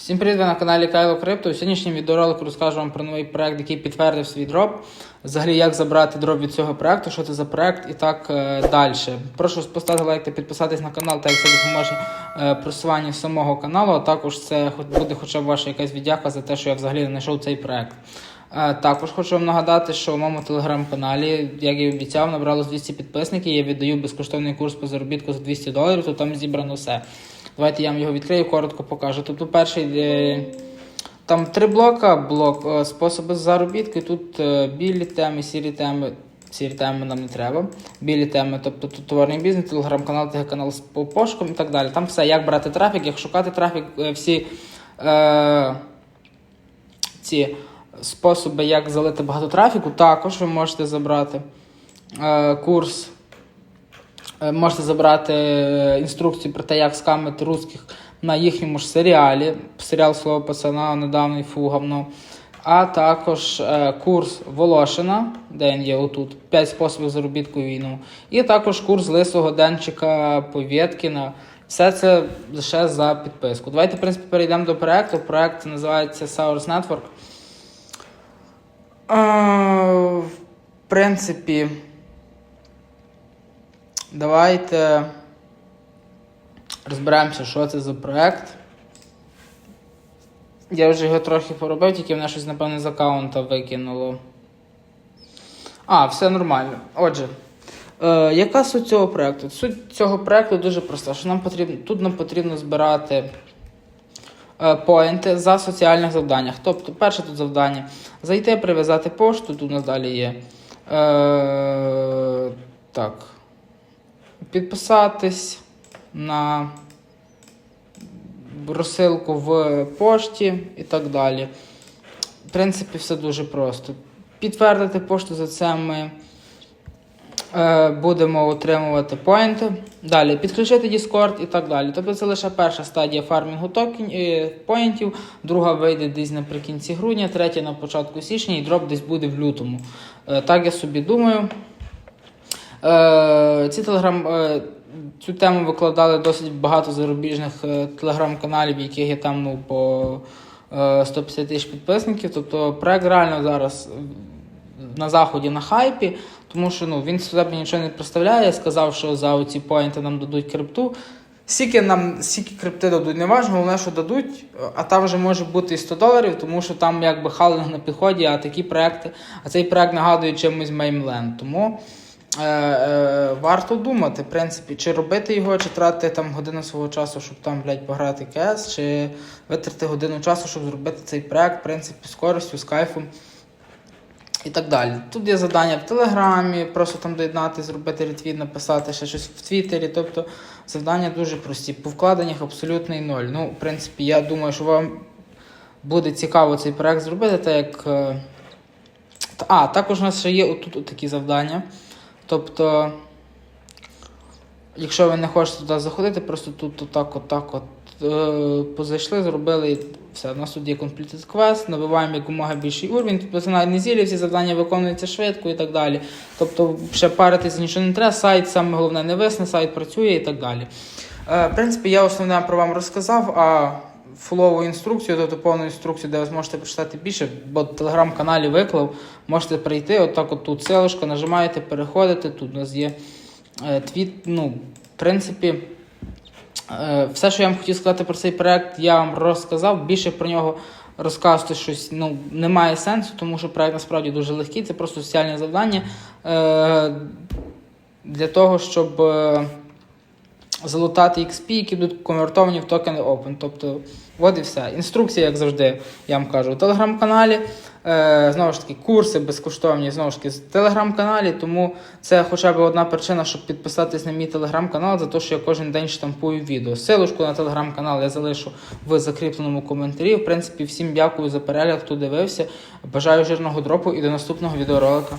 Всім привіт, ви на каналі Кайло Крипто. У сьогоднішньому відеоролику розкажу вам про новий проект, який підтвердив свій дроп. Взагалі, як забрати дроп від цього проекту, що це за проект і так е, далі. Прошу поставити лайк та підписатись на канал, так як це допоможе е, просуванню самого каналу, а також це буде хоча б ваша якась віддяка за те, що я взагалі знайшов цей проект. Також хочу вам нагадати, що у моєму телеграм-каналі, як і обіцяв, набралось 200 підписників. Я віддаю безкоштовний курс по заробітку за 200 доларів, то там зібрано все. Давайте я вам його відкрию, коротко покажу. Тобто перший е, там три блока, блок е, способи заробітку. Тут е, білі теми, сірі теми. Сірі теми нам не треба. Білі теми, тобто тут товарний бізнес, телеграм-канал, телеканал з по- пошуком і так далі. Там все, як брати трафік, як шукати трафік, всі е, ці способи, як залити багато трафіку, також ви можете забрати. Е, курс Е, Можете забрати е, інструкцію про те, як скамити русських на їхньому ж серіалі. Серіал Слово пацана недавно фу говно. А також курс Волошина, де він є отут, 5 способів заробітку війну. І також курс лисого Денчика Повєткіна. Все це лише за підписку. Давайте, в принципі, перейдемо до проекту. Проект називається Source Network. В принципі. Давайте розберемося, що це за проект. Я вже його трохи поробив, тільки мене щось, напевне, з аккаунта викинуло. А, все нормально. Отже, е, яка суть цього проекту? Суть цього проекту дуже проста. Що нам потрібно, тут нам потрібно збирати поінти за соціальних завданнях. Тобто, перше тут завдання зайти, прив'язати пошту, тут у нас далі є. Е, так підписатись на розсилку в пошті і так далі. В принципі, все дуже просто. Підтвердити пошту за це ми е, будемо отримувати поінти. Далі підключити Discord і так далі. Тобто це лише перша стадія фармінгу токен, е, поінтів, друга вийде десь наприкінці грудня, третя на початку січня і дроп десь буде в лютому. Е, так я собі думаю. Е, ці телеграм, е, цю тему викладали досить багато зарубіжних е, телеграм-каналів, яких є там ну, по е, 150 тисяч підписників. Тобто проект реально зараз на заході на хайпі, тому що ну, він себе нічого не представляє. Сказав, що за оці поінти нам дадуть крипту. Скільки нам скільки крипти дадуть, не важливо, головне, що дадуть, а там вже може бути і 100 доларів, тому що там якби халинг на підході, а такі проекти, а цей проект нагадує чимось Меймленд. Тому е, е, варто думати, в принципі, чи робити його, чи тратити там годину свого часу, щоб там, блядь, пограти КС, чи витрати годину часу, щоб зробити цей проект, в принципі, з користю, з кайфом. І так далі. Тут є завдання в Телеграмі, просто там доєднати, зробити ретвіт, написати ще щось в Твіттері. Тобто завдання дуже прості. По вкладеннях абсолютний ноль. Ну, в принципі, я думаю, що вам буде цікаво цей проект зробити, так як. е, А, також у нас ще є отут такі завдання. Тобто, якщо ви не хочете туди заходити, просто тут отак, отак, от е, позайшли, зробили і все. У нас тут є completed quest, набиваємо якомога більший уровень, тобто це навіть не зілля, всі завдання виконуються швидко і так далі. Тобто, ще паритися нічого не треба, сайт саме головне не висне, сайт працює і так далі. Е, в принципі, я основне про вам розказав, а фулову інструкцію, тобто повну інструкцію, де ви зможете прочитати більше, бо в телеграм-каналі виклав, можете прийти, отак от тут селишко, нажимаєте, переходите, тут у нас є твіт, ну, в принципі, е, все, що я вам хотів сказати про цей проект, я вам розказав. Більше про нього розказувати щось ну, немає сенсу, тому що проект насправді дуже легкий, це просто соціальне завдання е, для того, щоб е, залутати XP, які будуть конвертовані в токени Open. Тобто, от і все. Інструкція, як завжди, я вам кажу, у телеграм-каналі. Е, знову ж таки, курси безкоштовні, знову ж таки, в телеграм-каналі. Тому це хоча б одна причина, щоб підписатись на мій телеграм-канал, за те, що я кожен день штампую відео. Силочку на телеграм-канал я залишу в закріпленому коментарі. В принципі, всім дякую за перегляд, хто дивився. Бажаю жирного дропу і до наступного відеоролика.